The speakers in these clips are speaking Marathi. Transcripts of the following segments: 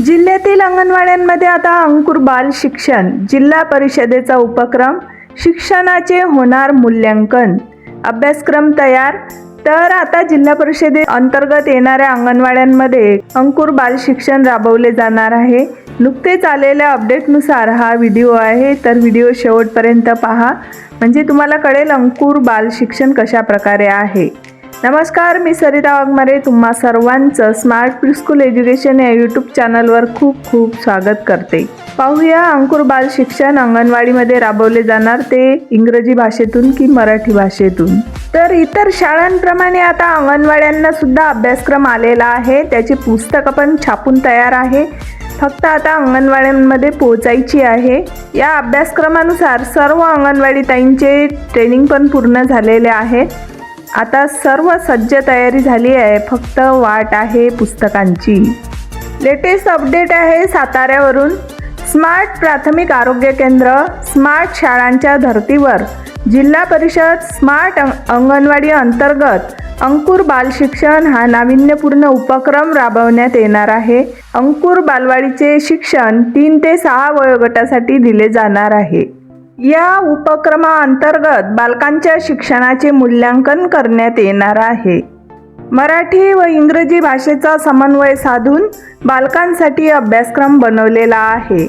जिल्ह्यातील अंगणवाड्यांमध्ये आता अंकुर बाल शिक्षण जिल्हा परिषदेचा उपक्रम शिक्षणाचे होणार मूल्यांकन. अभ्यासक्रम तयार. तर आता जिल्हा परिषदे अंतर्गत येणाऱ्या अंगणवाड्यांमध्ये अंकुर बाल शिक्षण राबवले जाणार आहे. नुकतेच आलेल्या अपडेटनुसार हा व्हिडिओ आहे. तर व्हिडिओ शेवटपर्यंत पहा. म्हणजे तुम्हाला कळेल अंकुर बाल शिक्षण कशा प्रकारे आहे. नमस्कार मी सरिता वाघमारे. तुम्हा सर्वांचं स्मार्ट प्रिस्कूल एज्युकेशन या यूट्यूब चॅनलवर खूप खूप स्वागत करते. पाहूया अंकुर बाल शिक्षण अंगणवाडीमध्ये राबवले जाणार ते इंग्रजी भाषेतून की मराठी भाषेतून? तर इतर शाळांप्रमाणे आता अंगणवाड्यांना सुद्धा अभ्यासक्रम आलेला आहे. त्याची पुस्तकं पण छापून तयार आहे. फक्त आता अंगणवाड्यांमध्ये पोचायची आहे. या अभ्यासक्रमानुसार सर्व अंगणवाडी ताईंचे ट्रेनिंग पण पूर्ण झालेले आहे. आता सर्व सज्ज तयारी झाली आहे. फक्त वाट आहे पुस्तकांची. लेटेस्ट अपडेट आहे साताऱ्यावरून. स्मार्ट प्राथमिक आरोग्य केंद्र स्मार्ट शाळांच्या धर्तीवर. जिल्हा परिषद स्मार्ट अंगणवाडी अंतर्गत अंकुर बाल शिक्षण हा नाविन्यपूर्ण उपक्रम राबवण्यात येणार आहे. अंकुर बालवाडीचे शिक्षण तीन ते सहा वयोगटासाठी दिले जाणार आहे. या उपक्रमाअंतर्गत बालकांच्या शिक्षणाचे मूल्यांकन करण्यात येणार आहे. मराठी व इंग्रजी भाषेचा समन्वय साधून बालकांसाठी अभ्यासक्रम बनवलेला आहे.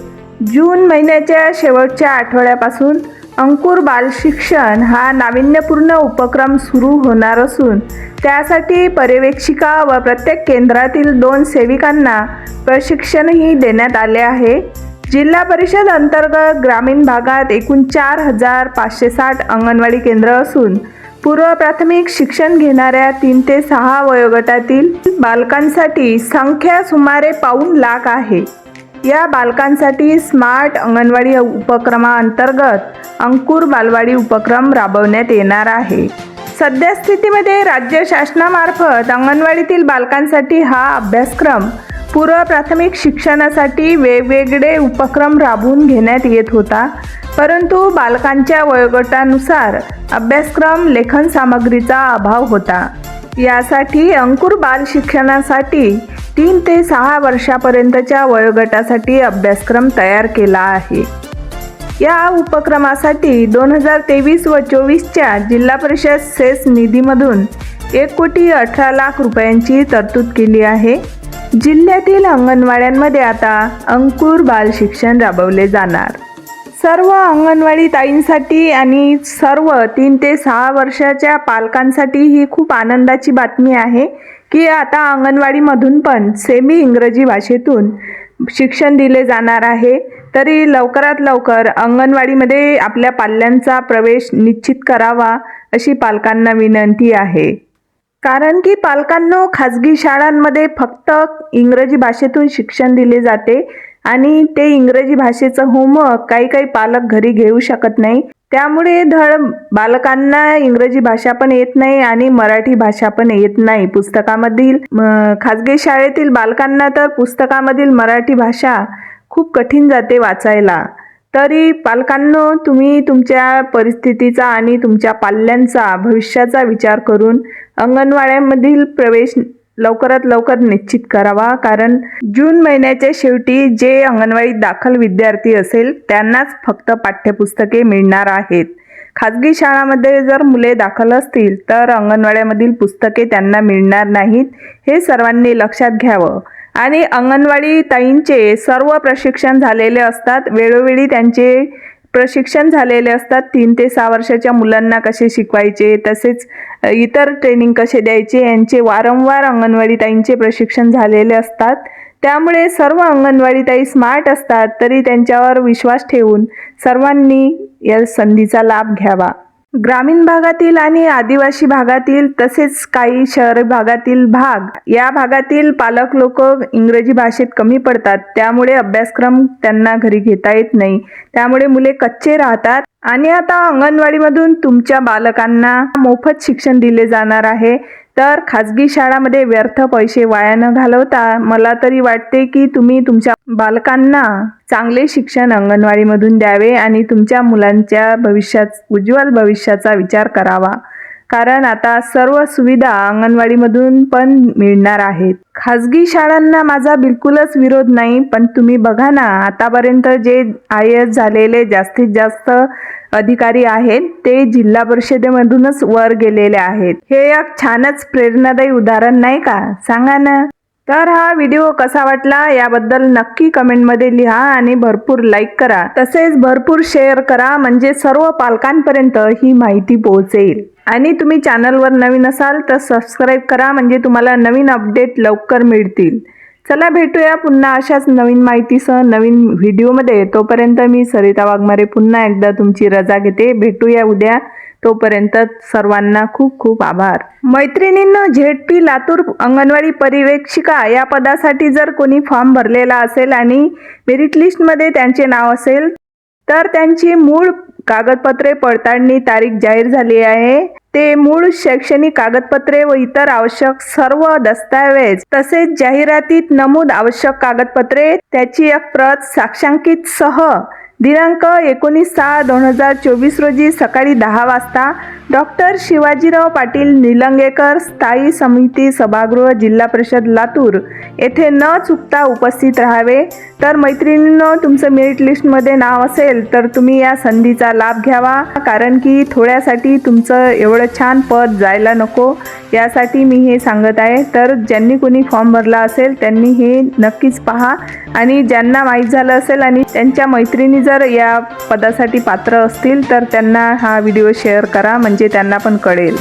जून महिन्याच्या शेवटच्या आठवड्यापासून अंकुर बाल शिक्षण हा नाविन्यपूर्ण उपक्रम सुरू होणार असून त्यासाठी पर्यवेक्षिका व प्रत्येक केंद्रातील दोन सेविकांना प्रशिक्षणही देण्यात आले आहे. जिल्हा परिषद अंतर्गत ग्रामीण भागात एकूण चार हजार पाचशे साठ अंगणवाडी केंद्र असून पूर्व प्राथमिक शिक्षण घेणाऱ्या तीन ते सहा वयोगटातील बालकांसाठी संख्या सुमारे पाऊण लाख आहे. या बालकांसाठी स्मार्ट अंगणवाडी उपक्रमाअंतर्गत अंकुर बालवाडी उपक्रम राबवण्यात येणार आहे. सध्या स्थितीमध्ये राज्य शासनामार्फत अंगणवाडीतील बालकांसाठी हा अभ्यासक्रम पूर्व प्राथमिक शिक्षणासाठी वेगवेगळे उपक्रम राबवून घेण्यात येत होता. परंतु बालकांच्या वयोगटानुसार अभ्यासक्रम लेखन सामग्रीचा अभाव होता. यासाठी अंकुर बाल शिक्षणासाठी तीन ते सहा वर्षापर्यंतच्या वयोगटासाठी अभ्यासक्रम तयार केला आहे. या उपक्रमासाठी दोन हजार तेवीस व चोवीसच्या जिल्हा परिषद सेस निधीमधून एक कोटी अठरा लाख रुपयांची तरतूद केली आहे. जिल्ह्यातील अंगणवाड्यांमध्ये आता अंकुर बाल शिक्षण राबवले जाणार. सर्व अंगणवाडी ताईंसाठी आणि सर्व तीन ते सहा वर्षाच्या पालकांसाठी ही खूप आनंदाची बातमी आहे की आता अंगणवाडीमधून पण सेमी इंग्रजी भाषेतून शिक्षण दिले जाणार आहे. तरी लवकरात लवकर अंगणवाडीमध्ये आपल्या पाल्यांचा प्रवेश निश्चित करावा अशी पालकांना विनंती आहे. कारण की पालकांनो खाजगी शाळांमध्ये फक्त इंग्रजी भाषेतून शिक्षण दिले जाते आणि ते इंग्रजी भाषेचं होमवर्क काही काही पालक घरी घेऊ शकत नाही. त्यामुळे धड बालकांना इंग्रजी भाषा पण येत नाही आणि मराठी भाषा पण येत नाही. पुस्तकामधील खाजगी शाळेतील बालकांना तर पुस्तकामधील मराठी भाषा खूप कठीण जाते वाचायला. तरी पालकांनो तुम्ही तुमच्या परिस्थितीचा आणि तुमच्या पाल्यांचा भविष्याचा विचार करून अंगणवाड्यामधील प्रवेश लवकरात लवकर निश्चित करावा. कारण जून महिन्याच्या शेवटी जे अंगणवाडीत दाखल विद्यार्थी असेल त्यांनाच फक्त पाठ्यपुस्तके मिळणार आहेत. खाजगी शाळामध्ये जर मुले दाखल असतील तर अंगणवाड्यामधील पुस्तके त्यांना मिळणार नाहीत हे सर्वांनी लक्षात घ्यावं. आणि अंगणवाडी ताईंचे सर्व प्रशिक्षण झालेले असतात. वेळोवेळी त्यांचे प्रशिक्षण झालेले असतात. तीन ते सहा वर्षाच्या मुलांना कसे शिकवायचे तसेच इतर ट्रेनिंग कसे द्यायचे यांचे वारंवार अंगणवाडी ताईंचे प्रशिक्षण झालेले असतात. त्यामुळे सर्व अंगणवाडी ताई स्मार्ट असतात तरी त्यांच्यावर विश्वास ठेवून सर्वांनी या संधीचा लाभ घ्यावा. ग्रामीण भागातील आणि आदिवासी भागातील तसेच काही शहर भागातील भाग या भागातील पालक लोक इंग्रजी भाषेत कमी पडतात. त्यामुळे अभ्यासक्रम त्यांना घरी घेता येत नाही. त्यामुळे मुले कच्चे राहतात. आणि आता अंगणवाडीमधून तुमच्या बालकांना मोफत शिक्षण दिले जाणार आहे. तर खाजगी शाळामध्ये व्यर्थ पैसे वाया न घालवता मला तरी वाटते की तुम्ही तुमच्या बालकांना चांगले शिक्षण अंगणवाडीमधून द्यावे आणि तुमच्या मुलांच्या भविष्यात उज्ज्वल भविष्याचा विचार करावा. कारण आता सर्व सुविधा अंगणवाडीमधून पण मिळणार आहेत. खाजगी शाळांना माझा बिलकुलच विरोध नाही पण तुम्ही बघा ना आतापर्यंत जे आय एस झालेले जास्तीत जास्त अधिकारी आहेत ते जिल्हा परिषदेमधूनच वर गेलेले आहेत. हे एक छानच प्रेरणादायी उदाहरण नाही का? सांगा ना. तर हा व्हिडिओ कसा वाटला याबद्दल नक्की कमेंटमध्ये लिहा आणि भरपूर लाईक करा. तसेच भरपूर शेअर करा म्हणजे सर्व पालकांपर्यंत ही माहिती पोहोचेल. आणि तुम्ही चॅनलवर नवीन असाल तर सबस्क्राईब करा म्हणजे तुम्हाला नवीन अपडेट लवकर मिळतील. चला भेटूया पुन्हा अशाच नवीन माहितीसह नवीन व्हिडिओमध्ये तोपर्यंत मी सरिता वाघमारे पुन्हा एकदा तुमची रजा घेते. भेटूया उद्या. तोपर्यंत सर्वांना खूप खूप आभार. मैत्रिणींनो झेडपी लातूर अंगणवाडी परिवेक्षिका या पदासाठी जर कोणी फॉर्म भरलेला असेल आणि मेरिट लिस्टमध्ये त्यांचे नाव असेल तर त्यांची मूळ कागदपत्रे पडताळणी तारीख जाहीर झाली आहे. ते मूळ शैक्षणिक कागदपत्रे व इतर आवश्यक सर्व दस्तावेज तसेच जाहिरातीत नमूद आवश्यक कागदपत्रे त्याची एक प्रत साक्षांकित सह. दिनांक एकोणीस सहा दोन हजार चोवीस रोजी सकाळी दहा वाजता डॉक्टर शिवाजीराव पाटील निलंगेकर स्थायी समिती सभागृह जिल्हा परिषद लातूर येथे न चुकता उपस्थित राहावे. तर मैत्रिणींनो तुमचं मेरिट लिस्टमध्ये नाव असेल तर तुम्ही या संधीचा लाभ घ्यावा. कारण की थोड्यासाठी तुमचं एवढं छान पद जायला नको. यासाठी मी हे सांगत आहे. तर ज्यांनी कोणी फॉर्म भरला असेल त्यांनी हे नक्कीच पहा. आणि ज्यांना माहीत झालं असेल आणि त्यांच्या मैत्रिणी जर या पदासाठी पात्र असतील तर त्यांना हा व्हिडिओ शेअर करा. म्हणजे म्हणजे त्यांना पण कळेल.